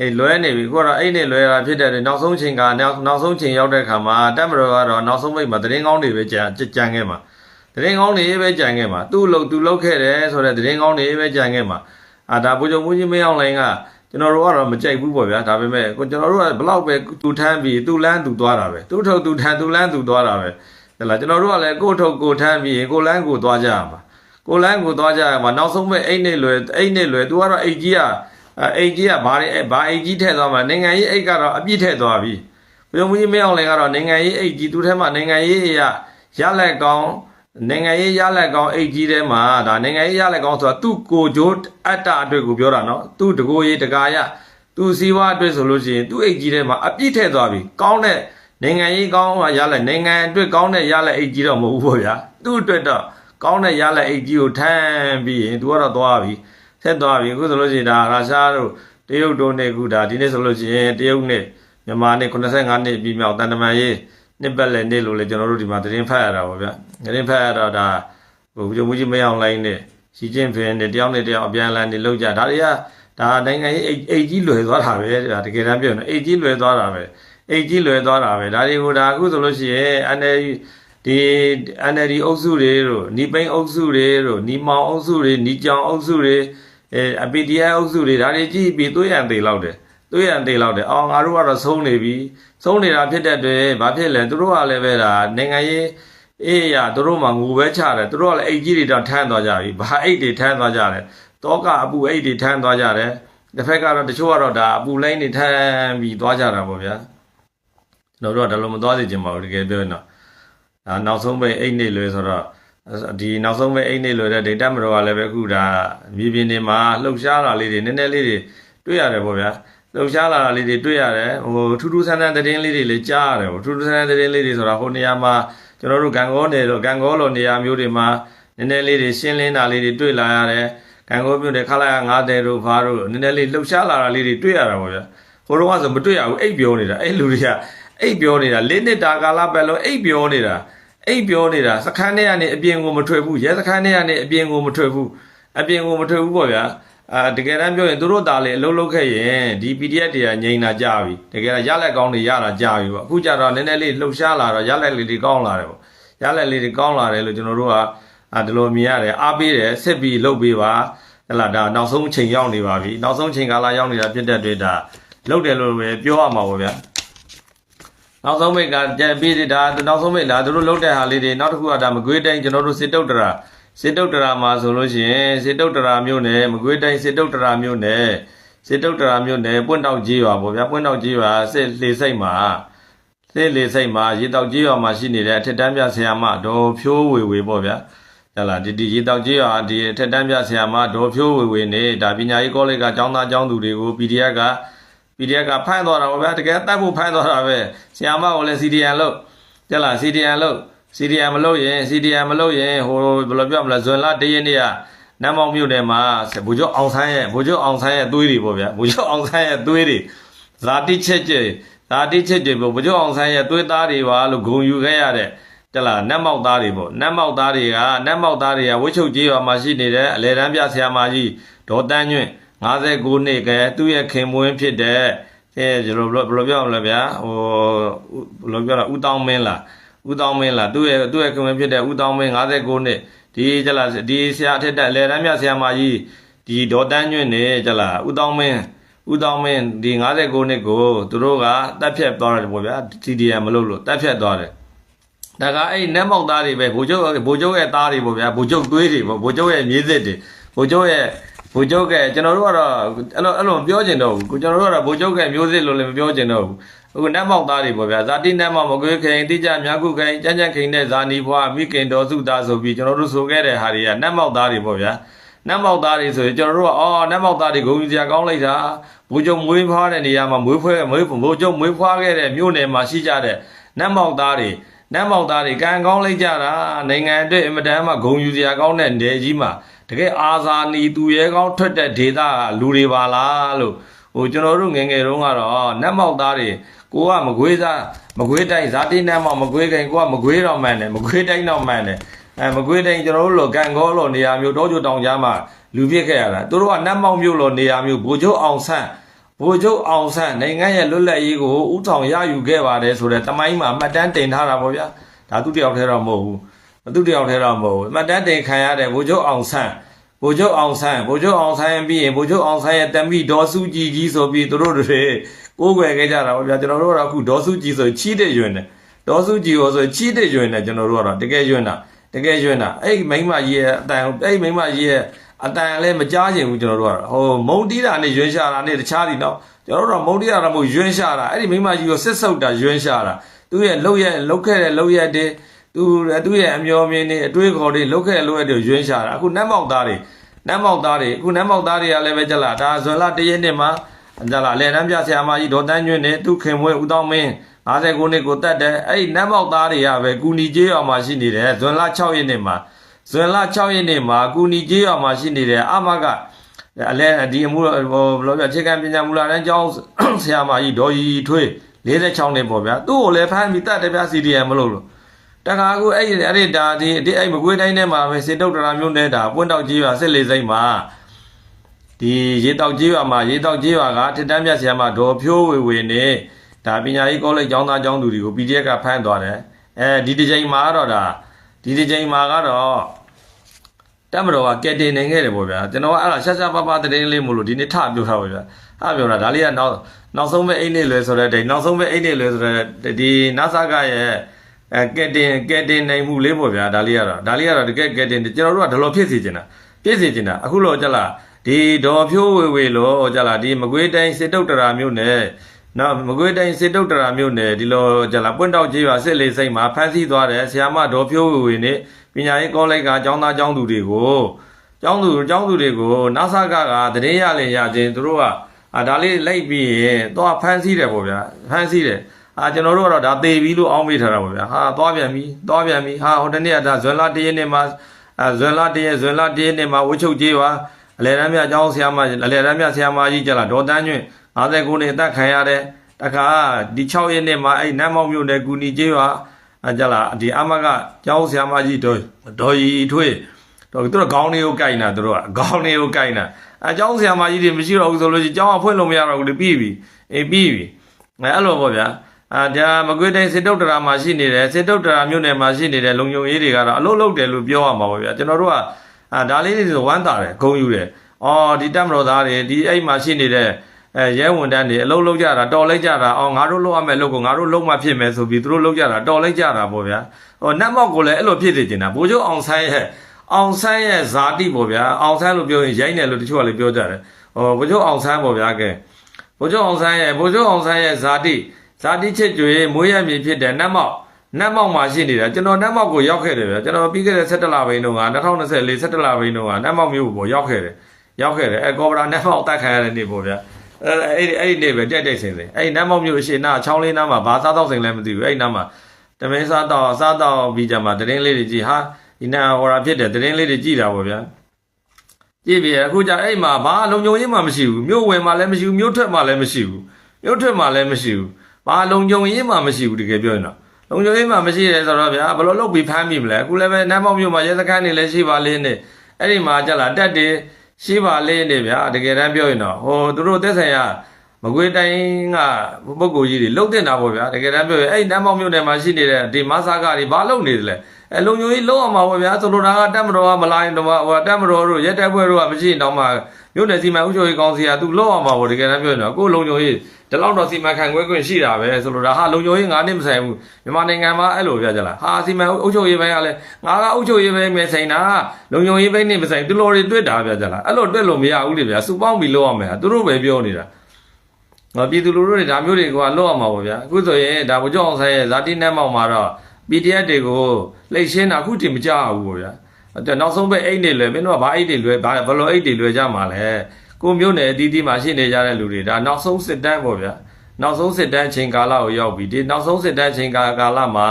အေးလွဲနေပြီကိုကတော့အိတ်နဲ့လွဲတာဖြစ်တဲ့နောက်ဆုံးချိန်ကနောက်နောက်ဆုံးချိန်ရောက်တဲ့ခါမှာတက်မတော်ကတော့နောက်ဆုံးပိတ်မှာသတင်းကောင်းတွေပဲကြံကြံခဲ့မှာသတင်းကောင်းတွေပဲကြံခဲ့မှာသူ့လို့သူလောက်ခဲ့တယ်ဆိုတဲ့သတင်းကောင်းတွေပဲကြံခဲ့မှာအာဒါပူကြုံမှုကြီးမင်းအောင်လိုင်းကကျွန်တော်တို့ကတော့မကြိုက်ဘူးပေါ့ဗျာဒါပေမဲ့ကိုကျွန်တော်တို့ကဘလောက်ပဲသူထမ်းပြီးသူလန်းသူသွားတာပဲသူထုတ်သူထမ်းသူလန်းသူသွားတာပဲဟဲ့လားကျွန်တော်တို့ကလည်းကိုထုတ်ကိုထမ်းပြီးကိုလန်းကိုသွားကြရမှာကိုလန်းကိုသွားကြရမှာနောက်ဆုံးပဲအိတ်နဲ့လွယ်အိတ်နဲ့လွယ်သူကတော့အိတ်ကြီးက အိတ်ကြီးကဘာလဲဘာအိတ်ကြီးထည့်သွားမှာနိုင်ငံရေးအိတ်ကတော့အပြည့်ထည့်သွားပြီဘုံမူကြီးမင်းအောင်လည်းကတော့နိုင်ငံရေးအိတ်ကြီးသူထဲမှာနိုင်ငံရေးအရာရလက်ကောင်းနိုင်ငံရေးရလက်ကောင်းအိတ်ကြီးထဲမှာဒါနိုင်ငံရေးရလက်ကောင်းဆိုတာသူ့ကိုဂျိုးအတ္တအတွက်ကိုပြောတာနော်သူ့တကိုယ်ရေးတကာရသူ့စီးပွားအတွက်ဆိုလို့ရှိရင်သူ့အိတ်ကြီးထဲမှာအပြစ်ထည့်သွားပြီကောင်းတဲ့နိုင်ငံရေးကောင်းမှရလက်နိုင်ငံအတွက်ကောင်းတဲ့ရလက်အိတ်ကြီးတော့မဟုတ်ဘူးပေါ့ဗျာသူ့အတွက်တော့ကောင်းတဲ့ရလက်အိတ်ကြီးကိုထမ်းပြီးရင်သူကတော့သွားပြီ ဆက်သွားပြီအခုဆိုလို့ရှိရင်ဒါရုရှားတို့တရုတ်တို့နဲ့အခုဒါဒီနေ့ဆိုလို့ရှိရင်တရုတ်နဲ့မြန်မာနဲ့85နှစ်ပြည့်မြောက်တန်တမန်ရေးနှစ်ပတ်လည်နေ့လို့လေကျွန်တော်တို့ဒီမှာသတင်းဖတ်ရတာပေါ့ဗျသတင်းဖတ်ရတော့ဒါဟိုဘုံမူကြီးမရောက်လိုင်းနဲ့ရှီကျင်းဖင်နဲ့တယောက်နဲ့တယောက်အပြန်အလှန်နေလောက်ကြဒါတွေကဒါနိုင်ငံရေးအိတ်အိတ်ကြီးလွယ်သွားတာပဲဒါတကယ်တမ်းပြောရင်အိတ်ကြီးလွယ်သွားတာပဲအိတ်ကြီးလွယ်သွားတာပဲဒါတွေကိုဒါအခုဆိုလို့ရှိရင် NLD ဒီ NLD အုပ်စုတွေတို့နီပိန်အုပ်စုတွေတို့နီမောင်အုပ်စုတွေနီကြောင်အုပ်စုတွေ အဲ PDI အုပ်စုတွေဒါတွေကြည့်ပြီးသွေးရန်သေးလောက်တယ်သွေးရန်သေးလောက်တယ်အော်ငါတို့ကတော့ဆုံးနေပြီဆုံးနေတာဖြစ်တဲ့အတွက်ဘာဖြစ်လဲသူတို့ကလည်းပဲဒါနိုင်ငံရေးအေးရသူတို့မှငူပဲချတယ်သူတို့ကလည်းအိတ်ကြီးတွေတော့ထမ်းသွားကြပြီဘာအိတ်တွေထမ်းသွားကြတယ်တောကအပူအိတ်တွေထမ်းသွားကြတယ်တစ်ဖက်ကတော့တချို့ကတော့ဒါအပူလိုင်းတွေထမ်းပြီးသွားကြတာပေါ့ဗျာကျွန်တော်တို့ကဒါလိုမသွားစေချင်ပါဘူးတကယ်ပြောရင်တော့ဒါနောက်ဆုံးပဲအိတ်နေလွယ်ဆိုတော့ ဒီနောက်ဆုံးပဲအိတ်နေလွယ်တဲ့ data မတော်ကလည်းပဲအခုဒါမြေပြင်တွေမှာလှုပ်ရှားတာလေးတွေနည်းနည်းလေးတွေတွေ့ရတယ်ပေါ့ဗျာလှုပ်ရှားလာတာလေးတွေတွေ့ရတယ်ဟိုထူးထူးဆန်းဆန်းသတင်းလေးတွေလည်းကြားရတယ်ဟိုထူးထူးဆန်းဆန်းသတင်းလေးတွေဆိုတာဟိုနေရာမှာကျွန်တော်တို့ဂန်ကောနယ်တို့ဂန်ကောလိုနေရာမျိုးတွေမှာနည်းနည်းလေးတွေရှင်းလင်းတာလေးတွေတွေ့လာရတယ်ဂန်ကောမြို့တွေခလာရ90တို့ဘာတို့နည်းနည်းလေးလှုပ်ရှားလာတာလေးတွေတွေ့ရတာပေါ့ဗျာဟိုတော့ကဆိုမတွေ့ရဘူးအိပ်ပြောနေတာအဲ့လူတွေကအိပ်ပြောနေတာလေးနှစ်တာကာလပတ်လုံးအိပ်ပြောနေတာ အိပ်ပြောနေတာစခန်းထဲကနေအပြင်ကိုမထွက်ဘူးရဲစခန်းထဲကနေအပြင်ကိုမထွက်ဘူးအပြင်ကိုမထွက်ဘူးပေါ့ဗျာအာတကယ်တမ်းပြောရင်သူတို့သားလေအလုံးလုံးခဲ့ရင်ဒီ PDF တွေကငြိမ်တာကြပြီတကယ်တော့ရလက်ကောင်းတွေရတာကြပြီပေါ့အခုကျတော့နည်းနည်းလေးလှုပ်ရှားလာတော့ရလက်လေးတွေကောင်းလာတယ်ပေါ့ရလက်လေးတွေကောင်းလာတယ်လို့ကျွန်တော်တို့ကအာဒီလိုမြင်ရတယ်အားပေးတယ်ဆက်ပြီးလှုပ်ပေးပါဟဲ့လားဒါနောက်ဆုံးချိန်ရောက်နေပါပြီနောက်ဆုံးချိန်ကာလရောက်နေတာဖြစ်တဲ့အတွက်ဒါလှုပ်တယ်လို့ပဲပြောရမှာပေါ့ဗျာ နောက်ဆုံးမိတ်ကကြံပြီးဒါနောက်ဆုံးမိတ်လားသူတို့လှုပ်တဲ့ဟာလေးတွေနောက်တစ်ခုကဒါမကွေးတိုင်းကျွန်တော်တို့စစ်တုတ်တရာစစ်တုတ်တရာမှာဆိုလို့ရှိရင်စစ်တုတ်တရာမြို့နယ်မကွေးတိုင်းစစ်တုတ်တရာမြို့နယ်စစ်တုတ်တရာမြို့နယ်ပွင့်တောက်ကြီးရွာပေါ့ဗျာပွင့်တောက်ကြီးရွာစစ်လေစိတ်မှာစစ်လေစိတ်မှာရေတောက်ကြီးရွာမှာရှိနေတဲ့အထက်တန်းပြဆရာမဒေါ်ဖြိုးဝေဝေပေါ့ဗျာဟဲ့လားဒီဒီရေတောက်ကြီးရွာဒီအထက်တန်းပြဆရာမဒေါ်ဖြိုးဝေဝေနေဒါပညာရေးကောလိပ်ကကျောင်းသားကျောင်းသူတွေကို PDF က PDF ကဖမ်းသွားတာပေါ့ဗျာတကယ်တတ်ဖို့ဖမ်းသွားတာပဲဆရာမကိုလည်း CDN လို့ကြက်လား CDN လို့ CDN မလို့ရင် CDN မလို့ရင်ဟိုဘယ်လိုပြောမလဲဇွန်လတရက်နေ့ကနမ်းမောင်မြို့နယ်မှာဗိုလ်ချုပ်အောင်ဆန်းရဲ့ဗိုလ်ချုပ်အောင်ဆန်းရဲ့သွေးတွေပေါ့ဗျာဗိုလ်ချုပ်အောင်ဆန်းရဲ့သွေးတွေဇာတိချက်ကျဇာတိချက်ကျပေါ့ဗိုလ်ချုပ်အောင်ဆန်းရဲ့သွေးသားတွေပါလို့ဂုံယူခဲ့ရတဲ့တလားနတ်မောက်သားတွေပေါ့နတ်မောက်သားတွေကနတ်မောက်သားတွေကဝှချုပ်ကြီးရွာမှာရှိနေတဲ့အလဲတန်းပြဆရာမကြီးဒေါ်တန်းညွန့် 59နှစ်ကဲသူ့ရဲ့ခင်မွင်းဖြစ်တဲ့အဲကျွန်တော်ဘယ်လိုပြောမလဲဗျာဟိုဘယ်လိုပြောလဲဦးတောင်းမင်းလားဦးတောင်းမင်းလားသူ့ရဲ့သူ့ရဲ့ခင်မဖြစ်တဲ့ဦးတောင်းမင်း59နှစ်ဒီကြလားဒီဆရာထက်တက်လေတန်းမြဆရာမကြီးဒီဒေါ်တန်းညွန့်နေကြလားဦးတောင်းမင်းဦးတောင်းမင်းဒီ59နှစ်ကိုသူတို့ကတက်ဖြတ်သွားတယ်ပေါ့ဗျာ TDM မလုပ်လို့တက်ဖြတ်သွားတယ်ဒါကအဲ့နက်မောက်သားတွေပဲဗိုလ်ချုပ်ဗိုလ်ချုပ်ရဲ့သားတွေပေါ့ဗျာဗိုလ်ချုပ်သွေးတွေပေါ့ဗိုလ်ချုပ်ရဲ့မြေးစစ်တွေဗိုလ်ချုပ်ရဲ့ ဗိုလ်ချုပ်ကကျွန်တော်တို့ကတော့အဲ့လိုအဲ့လိုမပြောချင်တော့ဘူးကျွန်တော်တို့ကတော့ဗိုလ်ချုပ်ကမျိုးစစ်လို့လည်းမပြောချင်တော့ဘူးအခုနတ်မောက်သားတွေပေါ့ဗျာဇာတိနတ်မောက်မကွေးခိန်တိကြမြကုခိန်ကြမ်းကြမ်းခိန်နဲ့ဇာနီဘွားမိခင်တော်စုသားဆိုပြီးကျွန်တော်တို့ဆိုခဲ့တဲ့ဟာတွေကနတ်မောက်သားတွေပေါ့ဗျာနတ်မောက်သားတွေဆိုရင်ကျွန်တော်တို့ကအော်နတ်မောက်သားတွေဂုံယူစရာကောင်းလိုက်တာဘိုးကျုံမွေးဖွားတဲ့နေရာမှာမွေးဖွဲမွေးဘိုးကျုံမွေးဖွားခဲ့တဲ့မြို့နယ်မှာရှိကြတဲ့နတ်မောက်သားတွေနတ်မောက်သားတွေကံကောင်းလိုက်ကြတာနိုင်ငံအတွက်အင်မတန်မှဂုံယူစရာကောင်းတဲ့နေကြီးမှာ တကယ်အာဇာနည်သူရဲကောင်းထွက်တဲ့ဒေသကလူတွေပါလားလို့ဟိုကျွန်တော်တို့ငယ်ငယ်တုန်းကတော့နတ်မောက်သားတွေကိုကမကွေးသားမကွေးတိုင်းဇာတိနတ်မောက်မကွေးခိုင်ကိုကမကွေးတော့မှန်တယ်မကွေးတိုင်းတော့မှန်တယ်အဲမကွေးတိုင်းကျွန်တော်တို့လိုကန်ကောလိုနေရာမျိုးတောကျတောင်ကြားမှာလူပြစ်ခဲ့ရတာသူတို့ကနတ်မောက်မျိုးလိုနေရာမျိုးဘိုလ်ချုပ်အောင်ဆန်းဘိုလ်ချုပ်အောင်ဆန်းနိုင်ငံရဲ့လွတ်လပ်ရေးကိုဥထောင်ရယူခဲ့ပါတယ်ဆိုတဲ့တမိုင်းမှာမှတ်တမ်းတင်ထားတာပေါ့ဗျာဒါသူတယောက်တည်းတော့မဟုတ်ဘူး သူတယောက်တည်းတော့မဟုတ်ဘူးမှတ်တမ်းတင်ခံရတဲ့ဘိုလ်ချုပ်အောင်ဆန်းဗိုလ်ချုပ်အောင်ဆန်းဗိုလ်ချုပ်အောင်ဆန်းပြီးရင်ဗိုလ်ချုပ်အောင်ဆန်းရဲ့တမီဒေါ်စုကြည်ကြီးဆိုပြီးသူတို့တွေကိုးကွယ်ခဲ့ကြတာပေါ့ဗျာကျွန်တော်တို့ကတော့အခုဒေါ်စုကြည်ဆိုချီးတဲ့ရွင်တယ်ဒေါ်စုကြည်ရောဆိုချီးတဲ့ရွင်တယ်ကျွန်တော်တို့ကတော့တကယ်ရွင်တာတကယ်ရွင်တာအဲ့ဒီမိန်းမကြီးရဲ့အတန်အဲ့ဒီမိန်းမကြီးရဲ့အတန်လည်းမကြားချင်ဘူးကျွန်တော်တို့ကတော့ဟိုမုံတီးတာနဲ့ရွင်ရှာတာနဲ့တခြားဒီတော့ကျွန်တော်တို့တော့မုံတီးတာတော့မဟုတ်ရွင်ရှာတာအဲ့ဒီမိန်းမကြီးကိုစစ်ဆုပ်တာရွင်ရှာတာသူရဲ့လှုပ်ရက်လှုပ်ခဲ့တဲ့လှုပ်ရက်တွေ သူသူ့ရဲ့အမျော်မြင်နေအတွေးခေါ်တွေလုတ်ခဲ့လို့အဲ့လိုရွင်းရှာတာအခုနတ်မောက်သားတွေနတ်မောက်သားတွေအခုနတ်မောက်သားတွေကလည်းပဲကြက်လာဒါဇွန်လတရက်နေ့မှာကြက်လာလေတန်းပြဆရာမကြီးဒေါ်တန်းညွန့်နဲ့သူခင်မွေးဦးတောင်းမင်း59နှစ်ကိုတတ်တယ်အဲ့ဒီနတ်မောက်သားတွေကပဲကုနီကျေးရွာမှာရှိနေတယ်ဇွန်လ6ရက်နေ့မှာဇွန်လ6ရက်နေ့မှာကုနီကျေးရွာမှာရှိနေတယ်အမကအလဲဒီအမှုဟိုဘယ်လိုပြောအခြေခံပညာမူလာတန်းကျောင်းဆရာမကြီးဒေါ်ရီထွေး46နှစ်ပေါ့ဗျာသူ့ကိုလည်းဖမ်းပြီးတတ်တယ်ဗျာ CDM မလို့လို့ တခါကူအဲ့ဒီအဲ့ဒီဒါဒီဒီအဲ့မကွေးတိုင်းထဲမှာပဲစေတုတ်တရာမျိုးနဲ့ဒါပွင့်တောက်ကြီးရွာစစ်လေစိမ့်မှာဒီရေတောက်ကြီးရွာမှာရေတောက်ကြီးရွာကထစ်တန်းမြတ်ဆရာမဒေါ်ဖြိုးဝေဝေနဲ့ဒါပညာရေးကောလိပ်ကျောင်းသားကျောင်းသူတွေကို PDF ကဖမ်းသွားတယ်အဲဒီတစ်ချိန်မှာတော့ဒါဒီတစ်ချိန်မှာကတော့တက်မတော်ကကဲတင်နေခဲ့တယ်ပေါ့ဗျာကျွန်တော်ကအဲ့ဒါရှာရှာပါပါတည်င်းလေးမို့လို့ဒီနေ့ထပြောထားပါဗျာအပြောတာဒါလေးကနောက်နောက်ဆုံးပဲအိတ်နေလွယ်ဆိုတဲ့တိတ်နောက်ဆုံးပဲအိတ်နေလွယ်ဆိုတဲ့ဒီနာဆာကရဲ့ အဲကဲတင်ကဲတင်နိုင်မှုလေးပေါ့ဗျာဒါလေးကတော့ဒါလေးကတော့တကယ်ကဲတင်ကျွန်တော်တို့ကဒီလိုဖြစ်စီချင်တာဖြစ်စီချင်တာအခုလို့ကြက်လာဒီဒေါ်ဖြိုးဝေဝေလို့ကြက်လာဒီမကွေးတိုင်းစစ်တုတ်တရာမြို့နယ်နော်မကွေးတိုင်းစစ်တုတ်တရာမြို့နယ်ဒီလိုကြက်လာပွင့်တောက်ကြီးရွာစစ်လေးစိတ်မှာဖမ်းဆီးသွားတယ်ဆရာမဒေါ်ဖြိုးဝေဝေနဲ့ပညာရေးကောလိပ်ကကျောင်းသားကျောင်းသူတွေကိုကျောင်းသူကျောင်းသူတွေကိုနာဆာကကတရေရလင်ရခြင်းသူတို့ကအာဒါလေးလိုက်ပြီးရင်တော့ဖမ်းဆီးတယ်ပေါ့ဗျာဖမ်းဆီးတယ် အာကျွန်တော်တို့ကတော့ဒါသေပြီလို့အောင်းမိထားတာပေါ့ဗျာဟာသွားပြန်ပြီသွားပြန်ပြီဟာဟိုတနေ့ကဒါဇွန်လတရက်နေ့မှာအာဇွန်လတရက်ဇွန်လတရက်နေ့မှာဝှချုပ်ကြီးပါအလဲရမ်းမြကျောင်းဆရာမအလဲရမ်းမြဆရာမကြီးကြလားဒေါ်တန်းညွန့်59နှစ်အသက်ခံရတယ်တခါဒီ6ရက်နေ့မှာအဲ့နတ်မောက်မြို့နယ်ကူနီကြီးပါအကြလားဒီအမကကျောင်းဆရာမကြီးဒေါ်ဒေါ်ရီထွေးတော့သူတို့ခေါင်းတွေကိုကြိုက်နေတာသူတို့ကခေါင်းတွေကိုကြိုက်နေတာအကျောင်းဆရာမကြီးတွေမရှိတော့ဘူးဆိုလို့ရှိရင်ကျောင်းကဖွင့်လို့မရတော့ဘူးလေပြီးပြီအေးပြီးပြီအဲအဲ့လိုပေါ့ဗျာ အာဒါမကွေးတိုင်းစစ်တုတ်တရာမှာရှိနေတယ်စစ်တုတ်တရာမြို့နယ်မှာရှိနေတဲ့လုံယုံရေးတွေကတော့အလုပ်လုပ်တယ်လို့ပြောရမှာပါဗျာကျွန်တော်တို့ကအာဒါလေးတွေဆိုဝမ်းသာတယ်ဂုံယူတယ်အော်ဒီတက်မတော်သားတွေဒီအဲ့မှာရှိနေတဲ့အဲရဲဝန်တန်းတွေအလုပ်လုပ်ကြတာတော်လိုက်ကြတာအော်ငါတို့လုပ်ရမယ်လုပ်ကိုငါတို့လုပ်မှဖြစ်မယ်ဆိုပြီးသူတို့လုပ်ကြတာတော်လိုက်ကြတာပေါ့ဗျာဟိုနတ်မောက်ကိုလည်းအဲ့လိုဖြစ်နေကျင်တာဘိုးချုပ်အောင်ဆန်းရဲ့အောင်ဆန်းရဲ့ဇာတိပေါ့ဗျာအောင်ဆန်းလို့ပြောရင်ရိုင်းတယ်လို့တချို့ကလည်းပြောကြတယ်ဟိုဘိုးချုပ်အောင်ဆန်းပေါ့ဗျာကဲဘိုးချုပ်အောင်ဆန်းရဲ့ဘိုးချုပ်အောင်ဆန်းရဲ့ဇာတိ ဇာတိချစ်ကြွေမွေးရမြေဖြစ်တဲ့နတ်မောက်နတ်မောက်မှာရှိနေတာကျွန်တော်နတ်မောက်ကိုရောက်ခဲ့တယ်ဗျာကျွန်တော်ပြီးခဲ့တဲ့17လဘိန်းတုန်းက2024 17လဘိန်းတုန်းကနတ်မောက်မြို့ကိုရောက်ခဲ့တယ်ရောက်ခဲ့တယ်အဲကော်ဗရာနတ်မောက်တိုက်ခံရတဲ့နေ့ပေါ့ဗျာအဲ့အဲ့ဒီအဲ့ဒီနေ့ပဲတက်တက်ဆင်စင်အဲ့ဒီနမ်းမောက်မြို့အရှိနာချောင်းလေးနားမှာဘာစားတော့စင်လဲမသိဘူးအဲ့ဒီနားမှာတမင်းစားတော့စားတော့ပြီးကြမှာတရင်လေးတွေကြည့်ဟာဒီနာဟော်ရာဖြစ်တယ်တရင်လေးတွေကြည့်တာပေါ့ဗျာကြည့်ပြီအခုကျအဲ့မှာဘာလုံုံရေးမှမရှိဘူးမြို့ဝင်မှလည်းမရှိဘူးမြို့ထွက်မှလည်းမရှိဘူးမြို့ထွက်မှလည်းမရှိဘူး ဘာလုံုံရေးမှမရှိဘူးတကယ်ပြောရင်တော့လုံုံရေးမှမရှိတယ်ဆိုတော့ဗျာဘယ်လိုလုပ်ပြီးဖမ်းမိမလဲအခုလည်းပဲနမ်းမောက်မြို့မှာရဲစခန်းတွေလည်းရှိပါလေနဲ့အဲ့ဒီမှာကြလာတက်တယ်ရှိပါလေနေဗျာတကယ်တမ်းပြောရင်တော့ဟိုသူတို့သက်ဆိုင်ရာမကွေးတိုင်းကပုဂ္ဂိုလ်ကြီးတွေလှုပ်တင်တာပေါ့ဗျာတကယ်တမ်းပြောရင်အဲ့နမ်းမောက်မြို့နယ်မှာရှိနေတဲ့ဒီမဆာကတွေဘာလုပ်နေသလဲအဲလုံညိုကြီးလုံးအောင်ပါပေါ့ဗျာဆိုလိုတာကတက်မတော်ကမလာရင်တော့ဟိုတက်မတော်တို့ရက်တက်ပွဲတို့ကမရှိရင်တော့မှမြို့နယ်စီမံဥချုပ်ရေးကောင်စီကသူလုံးအောင်ပါပေါ့တကယ်တမ်းပြောရင်တော့ကိုလုံညိုကြီး ဒီလောက်တော့စီမံခန့်ခွဲခွင့်ရှိတာပဲဆိုလိုတာဟာလုံညိုကြီးငါးနှစ်မဆိုင်ဘူးမြန်မာနိုင်ငံမှာအဲ့လိုပြကြလားဟာစီမံဥချုပ်ရေးပိုင်းကလည်းငါကဥချုပ်ရေးပိုင်းပဲဆိုင်တာလုံညိုရေးပိုင်းနဲ့မဆိုင်သူတော်တွေတွေ့တာပြကြလားအဲ့လိုတွေ့လို့မရဘူးလေဗျာစူပေါင်းပြီးလောက်ရမယ်ဟာသူတို့ပဲပြောနေတာငါပြည်သူလူထုတွေဒါမျိုးတွေကလောက်အောင်ပါဗောဗျာအခုဆိုရင်ဒါဗိုလ်ချုပ်အောင်ဆိုင်ရဲ့ဇာတိနတ်မောက်မှာတော့ PDF တွေကိုလှိတ်ရှင်းတာအခုတင်မကြဘူးဗောဗျာအဲ့တော့နောက်ဆုံးပဲအိတ်တွေလွယ်မင်းတို့ကဘာအိတ်တွေလွယ်ဘာဘယ်လိုအိတ်တွေလွယ်ကြမှာလဲ ကိုမျိုးနယ်အသီးသီးမှာရှိနေကြတဲ့လူတွေဒါနောက်ဆုံးစစ်တမ်းဗောဗျာနောက်ဆုံးစစ်တမ်းအချိန်ကာလကိုရောက်ပြီဒီနောက်ဆုံးစစ်တမ်းအချိန်ကာကာလမှာ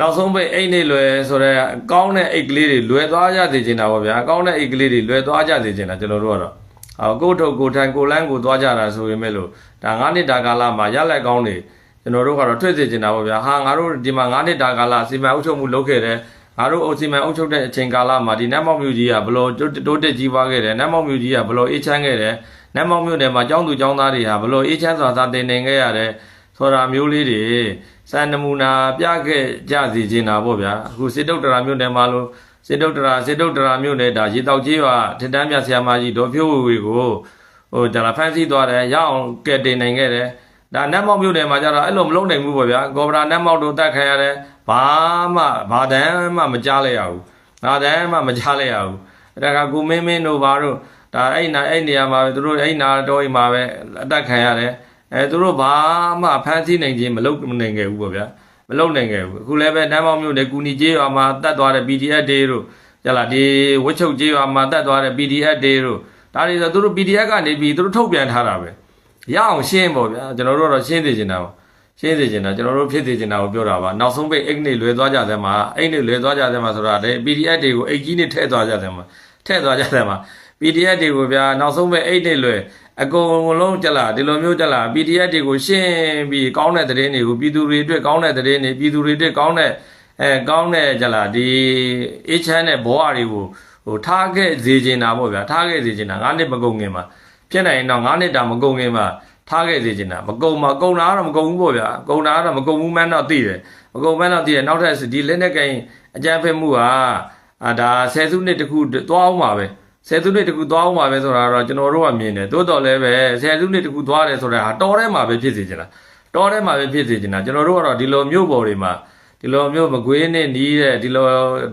နောက်ဆုံးပဲအိတ်နေလွယ်ဆိုတော့ကောင်းတဲ့အိတ်ကလေးတွေလွယ်သွားကြစေချင်တာဗောဗျာကောင်းတဲ့အိတ်ကလေးတွေလွယ်သွားကြစေချင်တာကျွန်တော်တို့ကတော့အော်ကိုယ့်ထုတ်ကိုယ်ထိုင်ကိုယ်လန်းကိုသွားကြတာဆိုရင်မဲ့လို့ဒါ9နှစ်တာကာလမှာရလက်ကောင်းတွေကျွန်တော်တို့ကတော့ထွက်စေချင်တာပေါ့ဗျာဟာငါတို့ဒီမှာ9နှစ်တာကာလစီမံအုပ်ချုပ်မှုလုပ်ခဲ့တယ် ငါတို့အုပ်စီမံအုပ်ချုပ်တဲ့အချိန်ကာလမှာဒီနတ်မောက်မြို့ကြီးကဘလို့တိုးတက်ကြီးပွားခဲ့တယ်နတ်မောက်မြို့ကြီးကဘလို့အေးချမ်းခဲ့တယ်နတ်မောက်မြို့နယ်မှာကျောင်းသူကျောင်းသားတွေဟာဘလို့အေးချမ်းစွာသာသင်နေခဲ့ရတယ်ဆိုတာမျိုးလေးတွေစံနမူနာပြခဲ့ကြစီချင်တာပေါ့ဗျာအခုစစ်တုတ်တရာမြို့နယ်မှာလို့စေတုတ်တရာစေတုတ်တရာမြို့နယ်ဒါရေတောက်ကြီးကထင်တန်းမြဆရာမကြီးဒေါ်ဖြိုးဝေဝေကိုဟိုဒါလာဖန်ဆီးသွားတယ်ရအောင်ကဲတင်နိုင်ခဲ့တယ် ဒါနတ်မောက်မြို့နယ်မှာကျတော့အဲ့လိုမလုပ်နိုင်ဘူးပေါ့ဗျာကော်ဗရာနတ်မောက်တို့တက်ခံရတယ်ဘာမှဘာတန်းမှမကြားလိုက်ရဘူးဘာတန်းမှမကြားလိုက်ရဘူးဒါကကိုမင်းမင်းတို့ဘာတို့ဒါအဲ့နာအဲ့နေရာမှာပဲသူတို့အဲ့နာတော့အိမ်မှာပဲအတက်ခံရတယ်အဲသူတို့ဘာမှဖန်ဆီးနိုင်ခြင်းမလုပ်နိုင်ခဲ့ဘူးပေါ့ဗျာမလုံနိုင်ခဲ့ဘူးအခုလည်းပဲနမ်းမောင်မြို့နယ်ကူနီကျေးရွာမှာတတ်သွားတဲ့ PDF တွေတို့ကြလားဒီဝတ်ချုပ်ကျေးရွာမှာတတ်သွားတဲ့ PDF တွေတို့ဒါတွေဆိုသူတို့ PDF ကနေပြီးသူတို့ထုတ်ပြန်ထားတာပဲ ရအောင်ရှင်းပေါ့ဗျာကျွန်တော်တို့ကတော့ရှင်းသိချင်တာပါရှင်းသိချင်တာကျွန်တော်တို့ဖြစ်သိချင်တာကိုပြောတာပါနောက်ဆုံးပိတ်အိတ်နေလွယ်သွားကြတဲ့မှာအိတ်နေလွယ်သွားကြတဲ့မှာဆိုတာလေ PDF တွေကိုအိတ်ကြီးနဲ့ထည့်သွားကြတဲ့မှာထည့်သွားကြတဲ့မှာ PDF တွေကိုဗျာနောက်ဆုံးပိတ်အိတ်နေလွယ်အကုန်လုံးကြလားဒီလိုမျိုးကြလား PDF တွေကိုရှင်းပြီးကောင်းတဲ့သတင်းတွေကိုပြည်သူတွေအတွက်ကောင်းတဲ့သတင်းတွေပြည်သူတွေအတွက်ကောင်းတဲ့အဲကောင်းတဲ့ကြလားဒီအေးချမ်းတဲ့ဘဝတွေကိုဟိုထားခဲ့စေချင်တာပေါ့ဗျာထားခဲ့စေချင်တာငါးနှစ်မကုန်ခင်မှာ ဖြစ်နိုင်ရင်တော့ငါးနှစ်တာမကုန်ခင်မှာထားခဲ့စေချင်တာမကုန်မှာကုန်တာကတော့မကုန်ဘူးပေါ့ဗျာကုန်တာကတော့မကုန်ဘူးမှန်းတော့သိတယ်မကုန်မှန်းတော့သိတယ်နောက်ထပ်ဒီလက်နဲ့ကင်အကြမ်းဖက်မှုဟာအာဒါဆယ်စုနှစ်တခုသွားအောင်ပါပဲဆယ်စုနှစ်တခုသွားအောင်ပါပဲဆိုတာတော့ကျွန်တော်တို့ကမြင်တယ်သို့တော်လည်းပဲဆယ်စုနှစ်တခုသွားတယ်ဆိုတာဟာတော်ထဲမှာပဲဖြစ်စေချင်တာတော်ထဲမှာပဲဖြစ်စေချင်တာကျွန်တော်တို့ကတော့ဒီလိုမျိုးပေါ်တွေမှာ ဒီလိုမျိုးမကွေးနဲ့နီးတဲ့ဒီလို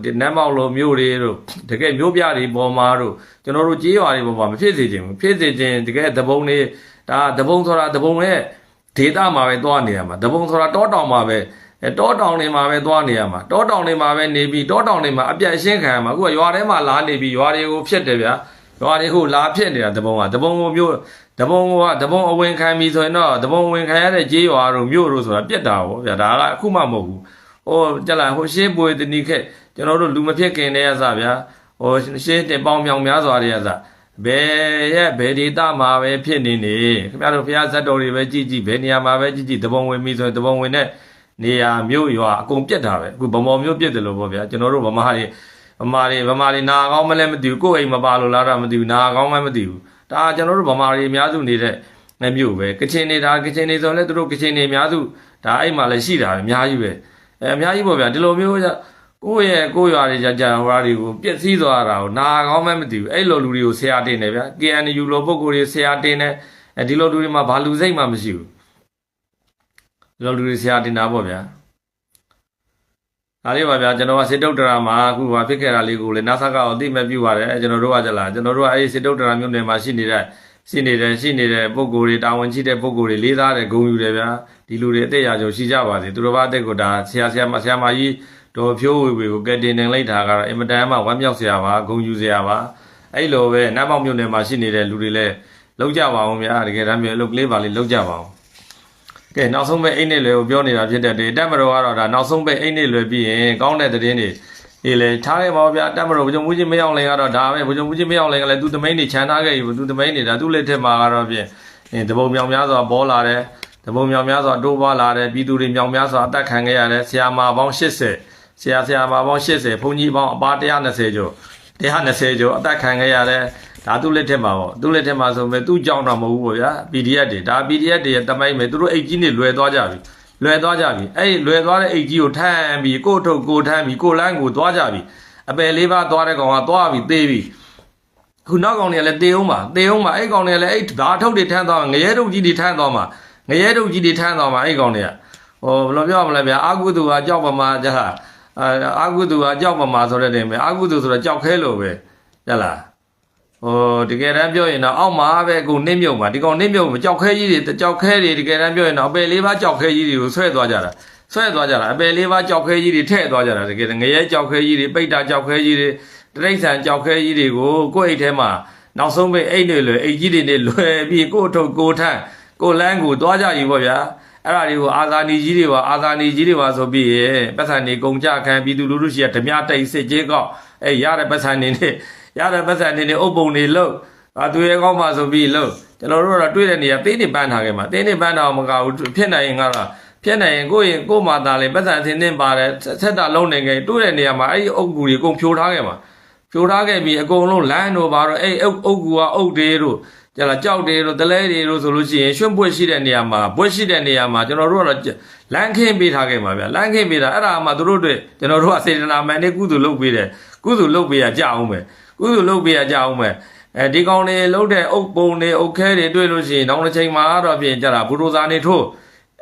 ဒီနမ်းမောက်လိုမျိုးတွေတို့တကယ်မျိုးပြတွေပေါ်မှာတို့ကျွန်တော်တို့ကြေးရွာတွေပေါ်မှာမဖြစ်စေချင်ဘူးဖြစ်စေချင်တကယ်သဘုံတွေဒါသဘုံဆိုတာသဘုံရဲ့ဒေတာမှာပဲသွားနေရမှာသဘုံဆိုတာတောတောင်မှာပဲအဲတောတောင်တွေမှာပဲသွားနေရမှာတောတောင်တွေမှာပဲနေပြီးတောတောင်တွေမှာအပြတ်ရှင်းခံရမှာအခုကရွာထဲမှာလာနေပြီးရွာတွေကိုဖြစ်တယ်ဗျာရွာတွေကိုလာဖြစ်နေတာသဘုံကသဘုံကိုမျိုးသဘုံကသဘုံအဝင်ခံပြီးဆိုရင်တော့သဘုံဝင်ခံရတဲ့ကြေးရွာတို့မြို့တို့ဆိုတာပြက်တာပေါ့ဗျာဒါကအခုမှမဟုတ်ဘူး ဟိုကြက်လာဟိုရှေးပွေတဏီခက်ကျွန်တော်တို့လူမဖြစ်ခင်တည်းကစဗျာဟိုရှေးတင်ပေါင်းမြောင်များစွာတည်းကစဘယ်ရဲ့ဘယ်ဒေတာမှာပဲဖြစ်နေနေခင်ဗျားတို့ဖះဇတ်တော်တွေပဲကြည်ကြည်ဘယ်နေရာမှာပဲကြည်ကြည်တပုံဝင်ပြီဆိုရင်တပုံဝင်တဲ့နေရာမြို့ရွာအကုန်ပြက်တာပဲအခုဗမော်မြို့ပြက်တယ်လို့ပေါ့ဗျာကျွန်တော်တို့ဗမာတွေဗမာတွေဗမာတွေနာကောင်းမလဲမသိဘူးကိုယ့်အိမ်မပါလို့လားတော့မသိဘူးနာကောင်းမှမသိဘူးဒါကျွန်တော်တို့ဗမာတွေအများစုနေတဲ့နေမြို့ပဲကချင်နေတာကချင်နေဆိုရင်လည်းသူတို့ကချင်နေအများစုဒါအဲ့မှာလည်းရှိတာပဲအများကြီးပဲ အဲအများကြီးပေါ့ဗျာဒီလိုမျိုးကြကိုယ့်ရဲ့ကိုယ့်ရွာတွေကြကြဟောတွေကိုပြည့်စည်သွားတာကိုနာကောင်းမှမသိဘူးအဲ့လိုလူတွေကိုဆရာတင်တယ်ဗျာ KNU လိုပုံကိုယ်တွေဆရာတင်တယ်အဲဒီလိုလူတွေမှာဘာလူစိတ်မှမရှိဘူးဒီလိုလူတွေဆရာတင်တာပေါ့ဗျာဒါလေးပါဗျာကျွန်တော်ကစေတုတ်တရာမှာအခုဟာဖြစ်ခဲ့တာလေးကိုလည်းနာဆာကအသိမဲ့ပြုပါတယ်ကျွန်တော်တို့ကကြလားကျွန်တော်တို့ကအဲ့ဒီစေတုတ်တရာမြို့နယ်မှာရှိနေတဲ့ ရှိနေတယ်ရှိနေတဲ့ပုံကိုယ်တွေတာဝန်ရှိတဲ့ပုံကိုယ်တွေလေးစားတဲ့ဂုဏ်ယူတယ်ဗျာဒီလူတွေအသက်ရာကျော်ရှိကြပါစေသူတို့ဘာအသက်ကိုဒါဆရာဆရာမဆရာမကြီးတော်ဖြိုးဝေဝေကိုကဲတင်နေလိုက်တာကတော့အင်မတန်မှဝမ်းမြောက်စရာပါဂုဏ်ယူစရာပါအဲ့လိုပဲနတ်ပေါက်မြို့နယ်မှာရှိနေတဲ့လူတွေလည်းလောက်ကြပါအောင်ဗျာတကယ်တမ်းမြေအလုပ်ကလေးပါလေးလောက်ကြပါအောင်ကဲနောက်ဆုံးပဲအိတ်နဲ့လွယ်ကိုပြောနေတာဖြစ်တဲ့တေတက်မတော်ကတော့ဒါနောက်ဆုံးပဲအိတ်နဲ့လွယ်ပြီးရင်ကောင်းတဲ့သတင်းတွေ ဒီလေထားခဲ့ပါဗျာတက်မတော်ဘုံမူကြီးမရောက်လင်ကတော့ဒါပဲဘုံမူကြီးမရောက်လင်ကလည်းသူတမိန်နေခြံထားခဲ့ပြီသူတမိန်နေတာသူ့လက်ထက်မှာကတော့ဖြင့်အင်းတပုံမြောင်များစွာပေါ်လာတယ်တပုံမြောင်များစွာတိုးပွားလာတယ်ပြည်သူတွေမြောင်များစွာအသက်ခံခဲ့ရတယ်ဆရာမပေါင်း80ဆရာဆရာမပေါင်း80ဘုန်းကြီးပေါင်းအပါ120ကျော်120ကျော်အသက်ခံခဲ့ရတယ်ဒါသူ့လက်ထက်မှာပေါ့သူ့လက်ထက်မှာဆိုပေမဲ့သူ့ကြောင့်တော့မဟုတ်ဘူးပေါ့ဗျာ PDF တွေဒါ PDF တွေရဲ့တမိုင်းပဲသူတို့အိတ်ကြီးနေလွယ်သွားကြပြီ လွယ်သွားကြပြီအဲ့ဒီလွယ်သွားတဲ့အိတ်ကြီးကိုထမ်းပြီးကို့ထုတ်ကိုထမ်းပြီးကိုလန်းကိုသွားကြပြီအပယ်လေးပါးသွားတဲ့ကောင်ကသွားပြီးသေးပြီခုနောက်ကောင်တွေကလည်းတေအောင်ပါတေအောင်ပါအဲ့ကောင်တွေကလည်းအဲ့ဓာထုတ်တွေထမ်းသွားမှာငရဲထုတ်ကြီးတွေထမ်းသွားမှာငရဲထုတ်ကြီးတွေထမ်းသွားမှာအဲ့ကောင်တွေကဟိုဘယ်လိုပြောရမလဲဗျာအာကုသူကကြောက်ပမာကြဟာအာအာကုသူကကြောက်ပမာဆိုတဲ့နေပဲအာကုသူဆိုတော့ကြောက်ခဲလို့ပဲရလား ဟိုတကယ်တမ်းပြောရင်တော့အောက်မှာပဲအခုနစ်မြုပ်မှာဒီကောင်နစ်မြုပ်မှာကြောက်ခဲကြီးတွေကြောက်ခဲတွေတကယ်တမ်းပြောရင်တော့အပယ်လေးပါးကြောက်ခဲကြီးတွေကိုဆွဲသွားကြတာဆွဲသွားကြတာအပယ်လေးပါးကြောက်ခဲကြီးတွေထည့်သွားကြတာတကယ်ငရဲကြောက်ခဲကြီးတွေပိတ်တာကြောက်ခဲကြီးတွေတရိတ်ဆန်ကြောက်ခဲကြီးတွေကိုကိုယ့်အိတ်ထဲမှာနောက်ဆုံးပဲအိတ်တွေလွယ်အိတ်ကြီးတွေနဲ့လွယ်ပြီးကိုယ့်အထုတ်ကိုယ်ထန့်ကိုယ်လန်းကိုသွားကြယူပေါ့ဗျာအဲ့ဒါတွေကိုအာသာနီကြီးတွေပါအာသာနီကြီးတွေပါဆိုပြီးရပတ်စံနေကုန်ကြခံပြည်သူလူထုရှိရဓမြတိတ်စစ်ကြီးကောက်အဲ့ရတဲ့ပတ်စံနေနဲ့ ရတဲ့ပတ်စံနေနဲ့အုပ်ပုံတွေလို့အာသူရဲကောင်းပါဆိုပြီးလို့ကျွန်တော်တို့ကတော့တွေ့တဲ့နေရာသေးနေပန်းထားခဲ့မှာသေးနေပန်းထားအောင်မကဘူးဖြစ်နိုင်ရင်ကတော့ဖြစ်နိုင်ရင်ကိုယ့်ရင်ကိုယ့်မှာသားလေပတ်စံသင်းသင်းပါတယ်ဆက်တာလုံးနေကြတွေ့တဲ့နေရာမှာအဲ့ဒီအုပ်ကူတွေအကုန်ဖြိုထားခဲ့မှာဖြိုထားခဲ့ပြီးအကုန်လုံးလမ်းတို့ဘာတော့အဲ့အုပ်အုပ်ကူကအုပ်တွေတို့ကျလာကြောက်တွေတို့တလဲတွေတို့ဆိုလို့ရှိရင်ရွှွန့်ပွက်ရှိတဲ့နေရာမှာပွက်ရှိတဲ့နေရာမှာကျွန်တော်တို့ကတော့လမ်းခင်းပေးထားခဲ့မှာဗျလမ်းခင်းပေးတာအဲ့ဒါမှတို့တို့တွေကျွန်တော်တို့ကစေတနာမှန်နဲ့ကုသိုလ်လုပ်ပေးတယ်ကုသိုလ်လုပ်ပေးရကြအောင်ပဲ ကုသိုလ်လုပ်ပေးရကြအောင်ပဲအဲဒီကောင်တွေလှုပ်တဲ့အုပ်ပုံတွေအုပ်ခဲတွေတွေ့လို့ရှိရင်နောက်တစ်ချိန်မှာတော့ပြင်ကြတာဘူရိုဇာနေထိုး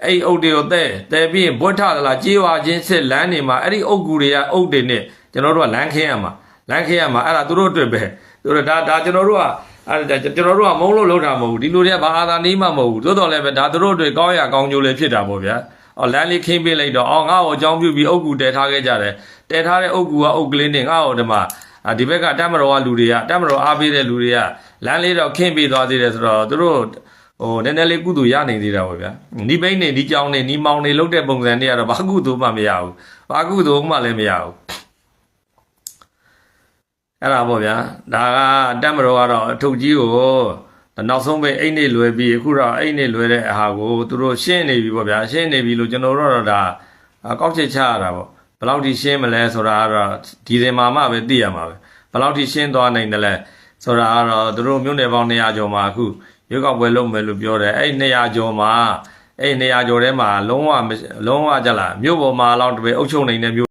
အဲ့အုပ်တွေကိုတဲ့တဲ့ပြီးရင်ဘွတ်ထသလားကြေးဝါချင်းစစ်လမ်းတွေမှာအဲ့ဒီအုပ်ကူတွေကအုပ်တွေနဲ့ကျွန်တော်တို့ကလမ်းခင်းရမှာလမ်းခေးရမှာအဲ့ဒါသူတို့အတွက်ပဲသူတို့ဒါဒါကျွန်တော်တို့ကအဲ့ဒါကျွန်တော်တို့ကမုံလို့လောက်တာမဟုတ်ဘူးဒီလိုတွေကဘာအာသာနီးမှမဟုတ်ဘူးသို့တော်လည်းပဲဒါသူတို့အတွက်ကောင်းရကောင်းကျိုးလည်းဖြစ်တာပေါ့ဗျာအော်လမ်းလေးခင်းပေးလိုက်တော့အော်ငါ့ကိုအကြောင်းပြုပြီးအုတ်ကူတဲထားခဲ့ကြတယ်တဲထားတဲ့အုတ်ကူကအုတ်ကလေးနဲ့ငါ့ကိုဒီမှာ အာဒီဘက်ကတက်မတော်ကလူတွေကတက်မတော်အားပေးတဲ့လူတွေကလမ်းလေးတော့ခင်းပေးသွားသေးတယ်ဆိုတော့သူတို့ဟိုနည်းနည်းလေးကုသိုလ်ရနိုင်သေးတာပေါ့ဗျာနီးဘိန်းနေနီးကြောင်းနေနီးမောင်နေလုတ်တဲ့ပုံစံတွေကတော့ဘာကုသိုလ်မှမရဘူးဘာကုသိုလ်မှလည်းမရဘူးအဲ့ဒါပေါ့ဗျာဒါကတက်မတော်ကတော့အထုပ်ကြီးကိုနောက်ဆုံးပဲအိတ်နေလွယ်ပြီးအခုတော့အိတ်နေလွယ်တဲ့အာဟာကိုသူတို့ရှင်းနေပြီပေါ့ဗျာရှင်းနေပြီလို့ကျွန်တော်တို့တော့ဒါကောက်ချက်ချရတာပေါ့ ဘယ်လောက်ထိရှင်းမလဲဆိုတာကတော့ဒီစင်မှာမှပဲသိရမှာပဲဘယ်လောက်ထိရှင်းသွားနိုင်တယ်လဲဆိုတာကတော့သူတို့မြို့နယ်ပေါင်း200ကျော်မှာအခုရွေးကောက်ပွဲလုပ်မယ်လို့ပြောတယ်အဲ့200ကျော်မှာအဲ့200ကျော်ထဲမှာလုံးဝမလုံးဝကြလားမြို့ပေါ်မှာတော့တပည့်အုပ်ချုပ်နိုင်တဲ့မြို့